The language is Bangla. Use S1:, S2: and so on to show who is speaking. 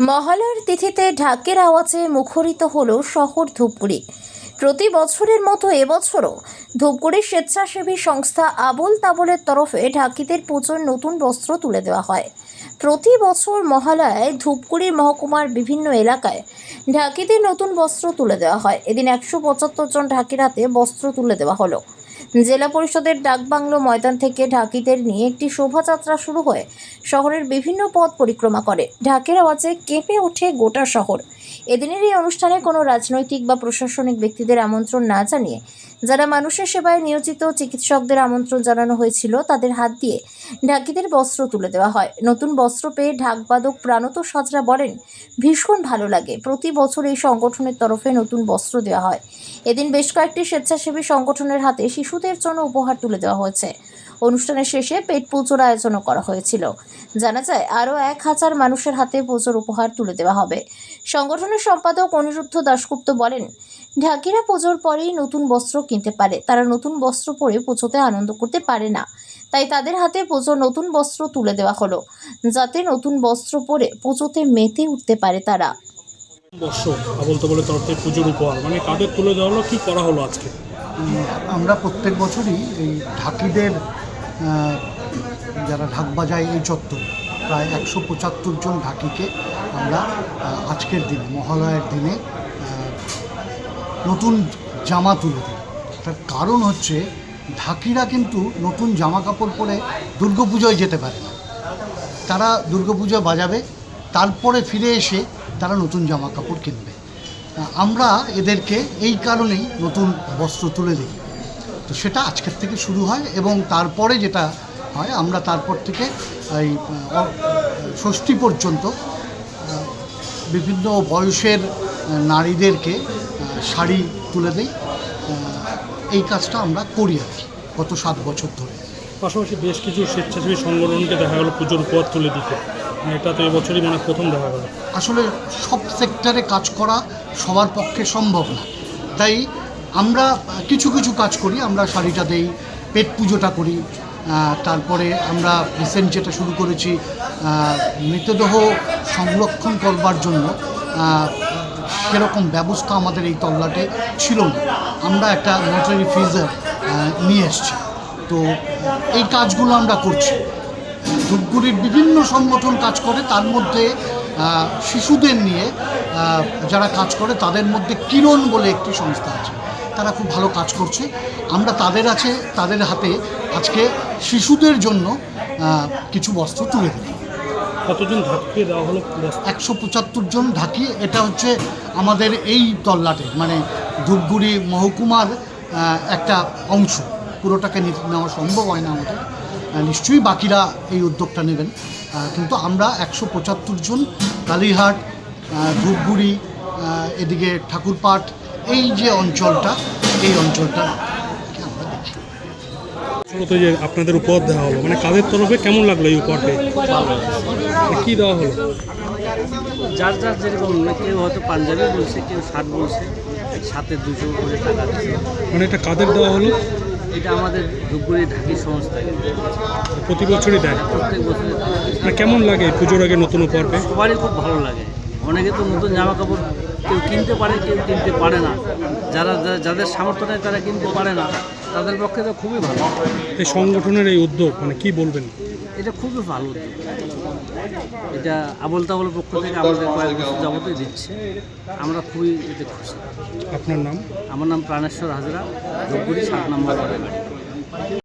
S1: মহালয়ার তিথিতে ঢাকের আওয়াজে মুখরিত হল শহর ধূপগুড়ি। প্রতি বছরের মতো এবছরও ধূপগুড়ির স্বেচ্ছাসেবী সংস্থা আবল তাবলের তরফে ঢাকিদের পুজোর নতুন বস্ত্র তুলে দেওয়া হয়। প্রতি বছর মহালয়ায় ধূপগুড়ির মহকুমার বিভিন্ন এলাকায় ঢাকিদের নতুন বস্ত্র তুলে দেওয়া হয়। এদিন একশো পঁচাত্তর জন ঢাকির হাতে বস্ত্র তুলে দেওয়া হলো। জেলা পরিষদের ডাকবাংলো ময়দান থেকে ঢাকিদের নিয়ে একটি শোভাযাত্রা শুরু হয়ে শহরের বিভিন্ন পথ পরিক্রমা করে। ঢাকের আওয়াজে কেঁপে ওঠে গোটা শহর। এদিনের এই অনুষ্ঠানে কোনো রাজনৈতিক বা প্রশাসনিক ব্যক্তিদের আমন্ত্রণ না জানিয়ে যারা মানুষের সেবায় নিয়োজিত চিকিৎসকদের আমন্ত্রণ জানানো হয়েছিল, তাদের হাত দিয়ে ঢাকিদের বস্ত্র তুলে দেওয়া হয়। নতুন বস্ত্র পেয়ে ঢাকবাদক প্রাণত সাজরা বলেন, ভীষণ ভালো লাগে। প্রতি বছর এই সংগঠনের তরফে নতুন বস্ত্র দেওয়া হয়। এদিন বেশ কয়েকটি স্বেচ্ছাসেবী সংগঠনের হাতে শিশুদের জন্য উপহার তুলে দেওয়া হয়েছে। অনুষ্ঠানের শেষে পেট পুজোর আয়োজনও করা হয়েছিল। জানা যায়, আরও এক হাজার মানুষের হাতে পুজোর উপহার তুলে দেওয়া হবে। সংগঠনের সম্পাদক অনিরুদ্ধ দাশগুপ্ত বলেন, ঢাকিরা পুজোর পরেই নতুন বস্ত্র কিনতে পারে। তারা নতুন বস্ত্র পরে পুজোতে আনন্দ করতে পারে না। তাই তাদের হাতে পুজোর নতুন বস্ত্র তুলে দেওয়া হলো, যাতে নতুন বস্ত্র পরে পুজোতে মেতে উঠতে পারে তারা।
S2: বর্ষ আবল তাবলের তরফ পুজোর উপহার মানে কাদের তুলে দেওয়া হলো, কি করা হলো আজকে?
S3: আমরা প্রত্যেক বছরই এই ঢাকিদের যারা ঢাক বাজায় এই চত্বর, প্রায় একশো পঁচাত্তর জন ঢাকিকে আমরা আজকের দিনে, মহালয়ের দিনে নতুন জামা তুলে দিই। তার কারণ হচ্ছে ঢাকিরা কিন্তু নতুন জামা কাপড় পরে দুর্গাপুজোয় যেতে পারে না। তারা দুর্গাপুজো বাজাবে, তারপরে ফিরে এসে তারা নতুন জামা কাপড় কিনবে। আমরা এদেরকে এই কারণেই নতুন বস্ত্র তুলে দিই। তো সেটা আজকের থেকে শুরু হয় এবং তারপরে যেটা হয়, আমরা তারপর থেকে এই ষষ্ঠী পর্যন্ত বিভিন্ন বয়সের নারীদেরকে শাড়ি তুলে দিই। এই কাজটা আমরা করি আর কি, গত সাত বছর ধরে।
S2: পাশাপাশি বেশ কিছু স্বেচ্ছাসেবী সংগঠনকে দেখা গেল পুজোর উপহার তুলে দিতে। এটা তো এবছরই মানে প্রথম দেখা গেল।
S3: আসলে সব সেক্টরে কাজ করা সবার পক্ষে সম্ভব না। তাই আমরা কিছু কিছু কাজ করি, আমরা শাড়িটা দেই, পেট পুজোটা করি তারপরে আমরা রিসেন্ট যেটা শুরু করেছি মৃতদেহ সংরক্ষণ করবার জন্য সেরকম ব্যবস্থা আমাদের এই তল্লাটে ছিল না। আমরা একটা মোটরি ফ্রিজার নিয়ে এসেছি। তো এই কাজগুলো আমরা করছি। ধূপগুড়ির বিভিন্ন সংগঠন কাজ করে তার মধ্যে শিশুদের নিয়ে যারা কাজ করে তাদের মধ্যে কিরণ বলে একটি সংস্থা আছে। তারা খুব ভালো কাজ করছে। আমরা তাদের আছে তাদের হাতে আজকে শিশুদের জন্য কিছু বস্ত্র তুলে দিই
S2: কতজন ধাপকে দেওয়া হলো?
S3: একশো পঁচাত্তর জন ঢাকি এটা হচ্ছে আমাদের এই তল্লাটে মানে ধূপগুড়ি মহকুমার একটা অংশ। পুরোটাকে নেওয়া সম্ভব হয় না আমাদের। নিশ্চয়ই বাকিরা এই উদ্যোগটা নেবেন। কিন্তু আমরা একশো পঁচাত্তর জন কালীহাট ধূপগুড়ি এদিকে ঠাকুরপাট এই যে অঞ্চলটা এই অঞ্চলটা
S2: যে আপনাদের উপহার দেওয়া হলো মানে কাদের তরফে কেমন লাগল এই উপহার পেয়ে কি দেওয়া হলো?
S4: যার যার যেরকম কেউ হয়তো পাঞ্জাবি বলছে কেউ শার্ট বলছে সাথে দুশো করে টাকা
S2: মানে এটা কাদের দেওয়া হলো?
S4: এটা আমাদের ধূপগুড়ি ঢাকি সংস্থা।
S2: প্রতি বছরই দেয়?
S4: প্রত্যেক বছর
S2: মানে কেমন লাগে পুজোর আগে নতুন উপহার পেয়ে
S4: সবারই খুব ভালো লাগে। অনেকে তো নতুন জামা কাপড় কেউ কিনতে পারে কেউ কিনতে পারে না। যারা যাদের সামর্থ্য নেই তারা কিনতে পারে না। তাদের পক্ষে তো খুবই ভালো।
S2: এই সংগঠনের এই উদ্যোগ মানে কি বলবেন?
S4: এটা খুবই ভালো এটা আবল তাবল পক্ষ থেকে আমাদের কয়েক বছর যাবতই দিচ্ছে। আমরা খুবই এতে খুশি।
S2: আপনার নাম?
S4: আমার নাম প্রাণেশ্বর হাজরা ধূপগুড়ি সাত নম্বর